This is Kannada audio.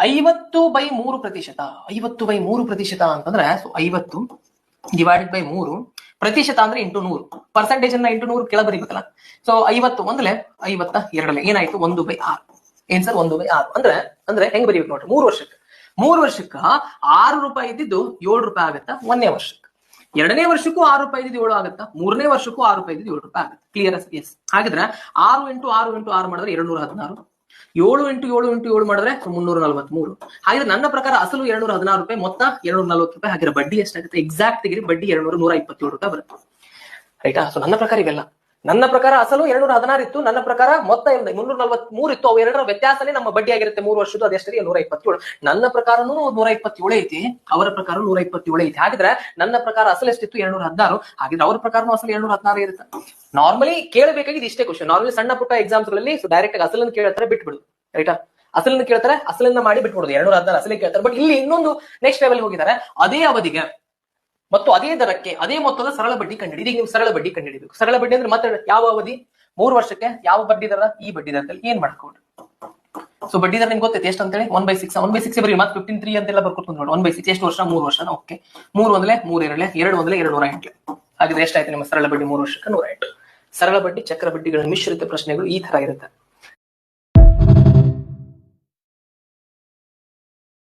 ಐವತ್ತು ಬೈ ಮೂರು ಪ್ರತಿಶತ, ಐವತ್ತು ಬೈ ಮೂರು ಪ್ರತಿಶತ ಅಂತಂದ್ರೆ ಐವತ್ತು ಡಿವೈಡೆಡ್ ಬೈ ಮೂರು ಪ್ರತಿಶತ ಅಂದ್ರೆ ಇಂಟು ನೂರು. ಪರ್ಸೆಂಟೇಜ್ ಅನ್ನ ಇಂಟು ನೂರು ಕೆಳ ಬರೀಬೇಕಲ್ಲ. ಸೊ ಐವತ್ತು ಒಂದ್ಲೆ ಐವತ್ತ ಎರಡಲೆ. ಏನಾಯ್ತು? ಒಂದು ಬೈ ಆರು. ಏನ್ ಸರ್? ಒಂದು ಬೈ ಆರು. ಅಂದ್ರೆ ಅಂದ್ರೆ ಹೆಂಗ್ ಬರೀಬೇಕು ನೋಡ್ರಿ? ಮೂರು ವರ್ಷಕ್ಕೆ. ಮೂರು ವರ್ಷಕ್ಕ ಆರು ರೂಪಾಯಿ ಇದ್ದಿದ್ದು ಏಳು ರೂಪಾಯಿ ಆಗತ್ತಾ? ಒಂದನೇ ವರ್ಷಕ್ಕೆ. ಎರಡನೇ ವರ್ಷಕ್ಕೂ ಆರು ರೂಪಾಯಿ ಇದ್ದಿದ್ದು ಏಳು ಆಗುತ್ತಾ? ಮೂರನೇ ವರ್ಷಕ್ಕೂ ಆರು ರೂಪಾಯಿ ಇದ್ದಿದ್ದು ಏಳು ರೂಪಾಯಿ ಆಗುತ್ತೆ. ಕ್ಲಿಯರ್ ಎಸ್ ಹಾಗಿದ್ರೆ ಆರು ಇಂಟು ಆರು ಇಂಟು ಆರು ಮಾಡಿದ್ರೆ ಎರಡು ನೂರ ಹದಿನಾರು. ಏಳು ಇಂಟು ಏಳು ಇಂಟು ಏಳು ಮಾಡಿದ್ರೆ ಮುನ್ನೂರ ನಲವತ್ಮೂರು. ಹಾಗಿದ್ರೆ ನನ್ನ ಪ್ರಕಾರ ಅಸಲು ಎರಡ್ನೂರ ಹದಿನಾರು ರೂಪಾಯಿ, ಮೊತ್ತ ಎರಡ್ನೂರ ನಲವತ್ತು ರೂಪಾಯಿ. ಹಾಗೆ ಬಡ್ಡಿ ಎಷ್ಟಾಗುತ್ತೆ? ಎಕ್ಸಾಕ್ಟ್ ತೆಗಿರಿ ಬಡ್ಡಿ ಎರಡ್ನೂರ ನೂರ ಇಪ್ಪತ್ತೇಳು ರೂಪಾಯಿ ಬರುತ್ತೆ. ರೈಟಾ ಸೊ ನನ್ನ ಪ್ರಕಾರ ಇವೆಲ್ಲ. ನನ್ನ ಪ್ರಕಾರ ಅಸಲು ಎರಡ್ನೂರ ಹದಿನಾರು ಇತ್ತು. ನನ್ನ ಪ್ರಕಾರ ಮೊತ್ತ ಮುನ್ನೂರ ನಲ್ವತ್ ಮೂರು ಇತ್ತು. ಅವು ಎರಡರ ವ್ಯತ್ಯಾಸನೇ ನಮ್ಮ ಬಡ್ಡಿ ಆಗಿರುತ್ತೆ. ಮೂರು ವರ್ಷದ್ದು ಅದೆಷ್ಟು ನೂರ ಇಪ್ಪತ್ತೇಳು. ನನ್ನ ಪ್ರಕಾರನೂ ನೂರ ಇಪ್ಪತ್ತೇಳು ಐತಿ. ಅವರ ಪ್ರಕಾರ ನೂರ ಇಪ್ಪತ್ತೇಳು ಐತಿ. ಹಾಗಿದ್ರೆ ನನ್ನ ಪ್ರಕಾರ ಅಸಲು ಎಷ್ಟಿತ್ತು? ಎರಡ್ನೂರ ಹದಿನಾರು. ಹಾಗಿದ್ರೆ ಅವ್ರ ಪ್ರಕಾರನೂ ಅಸಲು ಎರಡ್ನೂರ ಹದಿನಾರು ಇರುತ್ತೆ. ನಾರ್ಮಲಿ ಕೇಳಬೇಕಾಗಿದ್ದು ಇಷ್ಟೇ ಕ್ವಶನ್ ನಾರ್ಮಲಿ ಸಣ್ಣ ಪುಟ್ಟ ಎಕ್ಸಾಮ್ಸ್ಗಳಲ್ಲಿ ಡೈರೆಕ್ಟ್ ಆಗಿ ಅಸಲನ್ನು ಕೇಳ್ತಾರೆ, ಬಿಟ್ಬಿಡುದು. ರೈಟಾ ಅಸಲನ್ನು ಕೇಳ್ತಾರೆ, ಅಸಲನ್ನ ಮಾಡಿ ಬಿಟ್ಬಿಡುದು. ಎರಡ್ನೂರ ಹದಿನಾರು ಅಸಲಿ ಕೇಳ್ತಾರೆ. ಬಟ್ ಇಲ್ಲಿ ಇನ್ನೊಂದು ನೆಕ್ಸ್ಟ್ ಲೆವೆಲ್ ಹೋಗಿದ್ದಾರೆ. ಅದೇ ಅವಧಿಗೆ ಮತ್ತು ಅದೇ ದರಕ್ಕೆ, ಅದೇ ಮೊತ್ತದ ಸರಳ ಬಡ್ಡಿ ಕಂಡಿಡಿ ಇದೀಗ ನೀವು ಸರಳ ಬಡ್ಡಿ ಕಂಡಿಡಿಬೇಕು ಸರಳ ಬಡ್ಡಿ ಅಂದ್ರೆ ಮತ್ತೆ ಯಾವ ಅವಧಿ? ಮೂರು ವರ್ಷಕ್ಕೆ ಯಾವ ಬಡ್ಡಿ ದರ? ಈ ಬಡ್ಡಿ ದರದಲ್ಲಿ ಏನ್ ಮಾಡ್ಕೊಡ್ರಿ? ಸೊ ಬಡ್ಡಿ ದರ ನಿಮ್ಗೆ ಗೊತ್ತೈತೆ, ಎಷ್ಟು ಅಂತೇಳಿ? One by six one by six ಬರೀ ಮತ್ತೆ ಫಿಫ್ಟೀನ್ ತ್ರೀ ಅಂತೆಲ್ಲ ಬರ್ಕೊಟ್ಟು ನೋಡಿ. ಒನ್ ಬೈ ಸಿಕ್ಸ್ ಎಷ್ಟು ವರ್ಷ? ಮೂರು ವರ್ಷ. ಓಕೆ ಮೂರು ಒಂದಲೆ, ಮೂರ್ ಎರಡಲೆ, ಎರಡು ಒಂದಲೆ, ಎರಡು ನೂರ ಎಂಟು ಹಾಗಿದ್ರೆ ಎಷ್ಟಾಯ್ತು ನಿಮ್ಮ ಸರಳ ಬಡ್ಡಿ? ಮೂರು ವರ್ಷಕ್ಕೆ ನೂರ ಎಂಟು. ಸರಳ ಬಡ್ಡಿ, ಚಕ್ರ ಬಡ್ಡಿಗಳ ಮಿಶ್ರಿತ ಪ್ರಶ್ನೆಗಳು ಈ ತರ ಇರುತ್ತೆ.